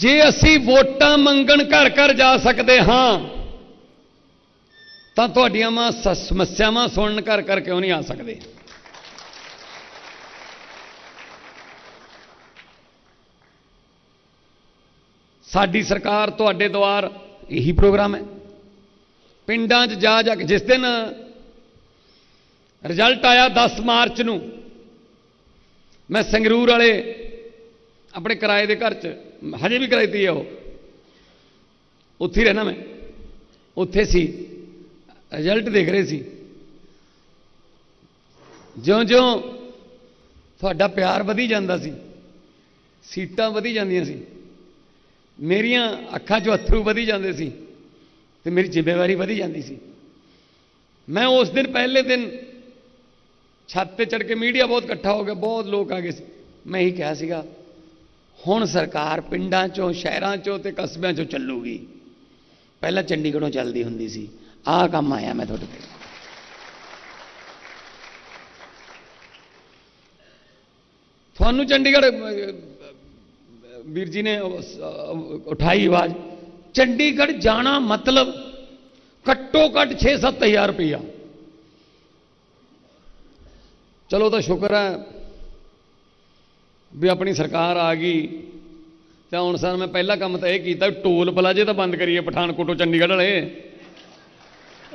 ਜੇ ਅਸੀਂ ਵੋਟਾਂ ਮੰਗਣ ਘਰ ਘਰ ਜਾ ਸਕਦੇ ਹਾਂ, ਤਾਂ ਤੁਹਾਡੀਆਂ ਮਾਂ ਸਮੱਸਿਆਵਾਂ ਸੁਣਨ ਘਰ ਘਰ ਕਿਉਂ ਨਹੀਂ ਆ ਸਕਦੇ? ਸਾਡੀ ਸਰਕਾਰ ਤੁਹਾਡੇ ਦੁਆਰ ਇਹੀ ਪ੍ਰੋਗਰਾਮ ਹੈ। ਪਿੰਡਾਂ 'ਚ ਜਾ ਜਾ ਕੇ ਜਿਸ ਦਿਨ ਰਿਜ਼ਲਟ ਆਇਆ 10 ਮਾਰਚ ਨੂੰ, ਮੈਂ ਸੰਗਰੂਰ ਵਾਲੇ ਆਪਣੇ ਕਿਰਾਏ ਦੇ ਘਰ 'ਚ ਹਜੇ ਵੀ ਕਿਰਾਏ ਤੇ ਹੀ ਆ ਉਹ। ਉੱਥੇ ਹੀ ਰਹਿਣਾ ਮੈਂ। ਉੱਥੇ ਸੀ। ਰਿਜ਼ਲਟ ਦੇਖ ਰਹੇ ਸੀ। ਜਿਉਂ-ਜਿਉਂ ਤੁਹਾਡਾ ਪਿਆਰ ਵਧੀ ਜਾਂਦਾ ਸੀ, ਸੀਟਾਂ ਵਧੀ ਜਾਂਦੀਆਂ ਸੀ, ਮੇਰੀਆਂ ਅੱਖਾਂ 'ਚੋਂ ਅਥਰੂ ਵਧੀ ਜਾਂਦੇ ਸੀ ਤੇ ਮੇਰੀ ਜ਼ਿੰਮੇਵਾਰੀ ਵਧੀ ਜਾਂਦੀ ਸੀ। ਮੈਂ ਉਸ ਦਿਨ ਪਹਿਲੇ ਦਿਨ ਛੱਤ ਤੇ ਚੜ ਕੇ ਮੀਡੀਆ ਬਹੁਤ ਇਕੱਠਾ ਹੋ ਗਿਆ, ਬਹੁਤ ਲੋਕ ਆ ਗਏ ਸੀ। ਮੈਂ ਇਹੀ ਕਿਹਾ ਸੀਗਾ ਹੁਣ ਸਰਕਾਰ ਪਿੰਡਾਂ 'ਚੋਂ, ਸ਼ਹਿਰਾਂ 'ਚੋਂ ਤੇ ਕਸਬਿਆਂ 'ਚੋਂ ਚੱਲੂਗੀ। ਪਹਿਲਾਂ ਚੰਡੀਗੜ੍ਹੋਂ ਚੱਲਦੀ ਹੁੰਦੀ ਸੀ। ਆਹ ਕੰਮ ਆਇਆ ਮੈਂ ਤੁਹਾਡੇ ਤੇ। ਤੁਹਾਨੂੰ ਚੰਡੀਗੜ੍ਹ ਵੀਰ ਜੀ ਨੇ ਉਠਾਈ ਆਵਾਜ਼। ਚੰਡੀਗੜ੍ਹ ਜਾਣਾ ਮਤਲਬ ਘੱਟੋ ਘੱਟ 6-7000 ਰੁਪਈਆ। ਚਲੋ ਤਾਂ ਸ਼ੁਕਰ ਹੈ ਵੀ ਆਪਣੀ ਸਰਕਾਰ ਆ ਗਈ। ਤਾਂ ਹੁਣ ਸਰ ਮੈਂ ਪਹਿਲਾ ਕੰਮ ਤਾਂ ਇਹ ਕੀਤਾ ਟੋਲ ਪਲਾਜੇ ਤਾਂ ਬੰਦ ਕਰੀਏ ਪਠਾਨਕੋਟੋਂ ਚੰਡੀਗੜ੍ਹ ਵਾਲੇ।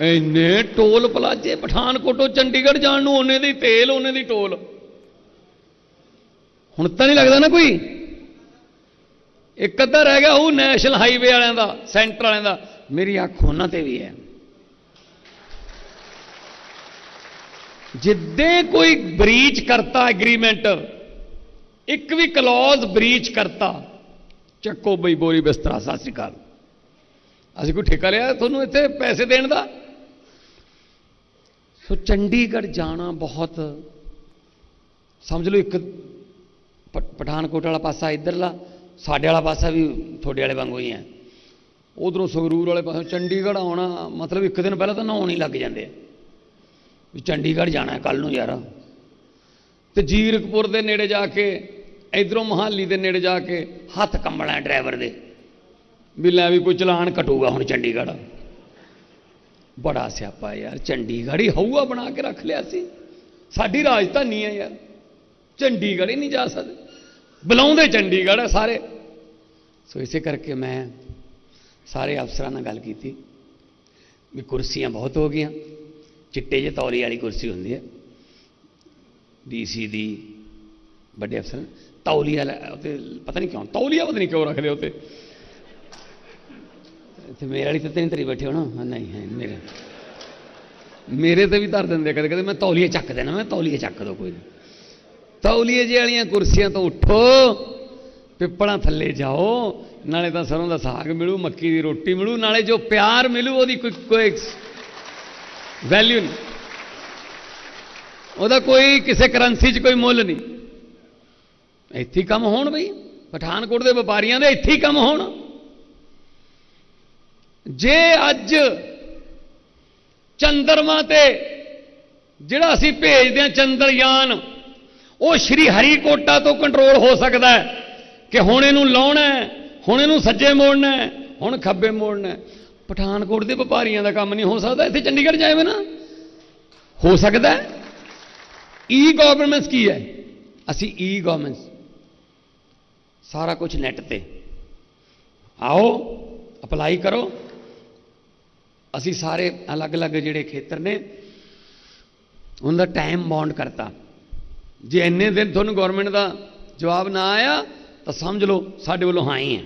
ਇੰਨੇ ਟੋਲ ਪਲਾਜੇ ਪਠਾਨਕੋਟੋਂ ਚੰਡੀਗੜ੍ਹ ਜਾਣ ਨੂੰ ਉਹਨੇ ਦੀ ਤੇਲ, ਉਹਨੇ ਦੀ ਟੋਲ। ਹੁਣ ਤਾਂ ਨਹੀਂ ਲੱਗਦਾ ਨਾ ਕੋਈ। ਇੱਕ ਅੱਧਾ ਰਹਿ ਗਿਆ ਉਹ ਨੈਸ਼ਨਲ ਹਾਈਵੇ ਵਾਲਿਆਂ ਦਾ, ਸੈਂਟਰ ਵਾਲਿਆਂ ਦਾ। ਮੇਰੀ ਅੱਖ ਉਹਨਾਂ ਤੇ ਵੀ ਹੈ। ਜਿੱਦੇ ਕੋਈ ਬ੍ਰੀਚ ਕਰਤਾ ਐਗਰੀਮੈਂਟ ਇੱਕ ਵੀ ਕਲੌਜ਼ ਬ੍ਰੀਚ ਕਰਤਾ, ਚੱਕੋ ਬਈ ਬੋਰੀ ਬਿਸਤਰਾ, ਸਤਿ ਸ੍ਰੀ ਅਕਾਲ। ਅਸੀਂ ਕੋਈ ਠੇਕਾ ਲਿਆ ਤੁਹਾਨੂੰ ਇੱਥੇ ਪੈਸੇ ਦੇਣ ਦਾ? ਸੋ ਚੰਡੀਗੜ੍ਹ ਜਾਣਾ ਬਹੁਤ, ਸਮਝ ਲਓ ਇੱਕ ਪਠਾਨਕੋਟ ਵਾਲਾ ਪਾਸਾ ਇੱਧਰਲਾ, ਸਾਡੇ ਵਾਲਾ ਪਾਸਾ ਵੀ ਤੁਹਾਡੇ ਵਾਲੇ ਵਾਂਗੂ ਹੀ ਹੈ। ਉਧਰੋਂ ਸੰਗਰੂਰ ਵਾਲੇ ਪਾਸੋਂ ਚੰਡੀਗੜ੍ਹ ਆਉਣਾ, ਮਤਲਬ ਇੱਕ ਦਿਨ ਪਹਿਲਾਂ ਤਾਂ ਨਹਾਉਣ ਹੀ ਲੱਗ ਜਾਂਦੇ ਆ। ਵੀ ਚੰਡੀਗੜ੍ਹ ਜਾਣਾ ਕੱਲ ਨੂੰ ਯਾਰ। ਤੇ ਜੀਰਕਪੁਰ ਦੇ ਨੇੜੇ ਜਾ ਕੇ ਇਧਰੋਂ ਮਹਾਲੀ ਦੇ ਨੇੜੇ ਜਾ ਕੇ ਹੱਥ ਕੰਬਣਾ ਡਰਾਈਵਰ ਦੇ। ਵੀ ਲੈ ਵੀ ਕੋਈ ਚਲਾਨ ਕਟੂਗਾ ਹੁਣ ਚੰਡੀਗੜ੍ਹ। ਬੜਾ ਸਿਆਪਾ ਯਾਰ, ਚੰਡੀਗੜ੍ਹ ਹੀ ਹਊਆ ਬਣਾ ਕੇ ਰੱਖ ਲਿਆ ਸੀ। ਸਾਡੀ ਰਾਜਧਾਨੀ ਹੈ ਯਾਰ, ਚੰਡੀਗੜ੍ਹ ਹੀ ਨਹੀਂ ਜਾ ਸਕਦੇ। ਬੁਲਾਉਂਦੇ ਚੰਡੀਗੜ੍ਹ ਹੈ ਸਾਰੇ। ਸੋ ਇਸੇ ਕਰਕੇ ਮੈਂ ਸਾਰੇ ਅਫਸਰਾਂ ਨਾਲ ਗੱਲ ਕੀਤੀ, ਵੀ ਕੁਰਸੀਆਂ ਬਹੁਤ ਹੋ ਗਈਆਂ। ਚਿੱਟੇ ਜਿਹੇ ਤੌਲੀ ਵਾਲੀ ਕੁਰਸੀ ਹੁੰਦੀ ਹੈ। ਡੀਸੀ ਦੀ ਵੱਡੇ ਅਫਸਰ ਤੌਲੀਆ ਉਤੇ ਪਤਾ ਨਹੀਂ ਕਿਉਂ, ਤੌਲੀਆ ਪਤਾ ਨਹੀਂ ਕਿਉਂ ਰੱਖਦੇ ਉਤੇ ਤੇ ਮੇਰੇ ਵਾਲੀ ਤੇ ਤੇਰੀ ਤਰੀ ਬੈਠੇ ਹੋ ਨਾ ਨਹੀਂ, ਹੈ ਮੇਰੇ। ਮੇਰੇ ਤੇ ਵੀ ਧਰ ਦਿੰਦੇ ਕਦੇ ਕਦੇ ਮੈਂ ਤੌਲੀਏ ਚੱਕ ਦੇਣਾ, ਮੈਂ ਤੌਲੀਏ ਚੱਕ ਦੋ ਕੋਈ ਨਹੀਂ ਤੌਲੀਏ ਜਿਹੇ ਵਾਲੀਆਂ ਕੁਰਸੀਆਂ ਤੋਂ ਉੱਠੋ, ਪਿੱਪਲਾਂ ਥੱਲੇ ਜਾਓ, ਨਾਲੇ ਤਾਂ ਸਰੋਂ ਦਾ ਸਾਗ ਮਿਲੂ, ਮੱਕੀ ਦੀ ਰੋਟੀ ਮਿਲੂ, ਨਾਲੇ ਜੋ ਪਿਆਰ ਮਿਲੂ, ਉਹਦੀ ਕੋਈ ਕੋਈ ਵੈਲਿਊ ਨਹੀਂ। ਉਹਦਾ ਕੋਈ ਕਿਸੇ ਕਰੰਸੀ 'ਚ ਕੋਈ ਮੁੱਲ ਨਹੀਂ। ਇੱਥੇ ਕੰਮ ਹੋਣ ਬਈ। ਪਠਾਨਕੋਟ ਦੇ ਵਪਾਰੀਆਂ ਦੇ ਇੱਥੇ ਹੀ ਕੰਮ ਹੋਣ। ਜੇ ਅੱਜ ਚੰਦਰਮਾ ਤੇ ਜਿਹੜਾ ਅਸੀਂ ਭੇਜਦੇ ਹਾਂ ਚੰਦਰਯਾਨ, ਉਹ ਸ਼੍ਰੀ ਹਰੀਕੋਟਾ ਤੋਂ ਕੰਟਰੋਲ ਹੋ ਸਕਦਾ ਹੈ ਕਿ ਹੁਣ ਇਹਨੂੰ ਲਾਉਣਾ ਹੁਣ ਇਹਨੂੰ ਸੱਜੇ ਮੋੜਨਾ ਹੁਣ ਖੱਬੇ ਮੋੜਨਾ ਪਠਾਨਕੋਟ ਦੇ ਵਪਾਰੀਆਂ ਦਾ ਕੰਮ ਨਹੀਂ ਹੋ ਸਕਦਾ, ਇੱਥੇ ਚੰਡੀਗੜ੍ਹ ਜਾਵੇ ਨਾ। ਹੋ ਸਕਦਾ ਈ ਗਵਰਨਮੈਂਸ e ਕੀ ਹੈ? ਅਸੀਂ e ਈ ਗਵਰਨਮੈਂਸ ਸਾਰਾ ਕੁਝ ਨੈਟ ਤੇ। ਆਓ ਅਪਲਾਈ ਕਰੋ। ਅਸੀਂ ਸਾਰੇ ਅਲੱਗ-ਅਲੱਗ ਜਿਹੜੇ ਖੇਤਰ ਨੇ ਉਹਨਾਂ ਦਾ ਟਾਈਮ ਬੌਂਡ ਕਰਤਾ। ਜੇ ਇੰਨੇ ਦਿਨ ਤੁਹਾਨੂੰ ਗਵਰਨਮੈਂਟ ਦਾ ਜਵਾਬ ਨਾ ਆਇਆ, ਤਾਂ ਸਮਝ ਲਓ ਸਾਡੇ ਵੱਲੋਂ ਹਾਂ ਹੀ ਹੈ।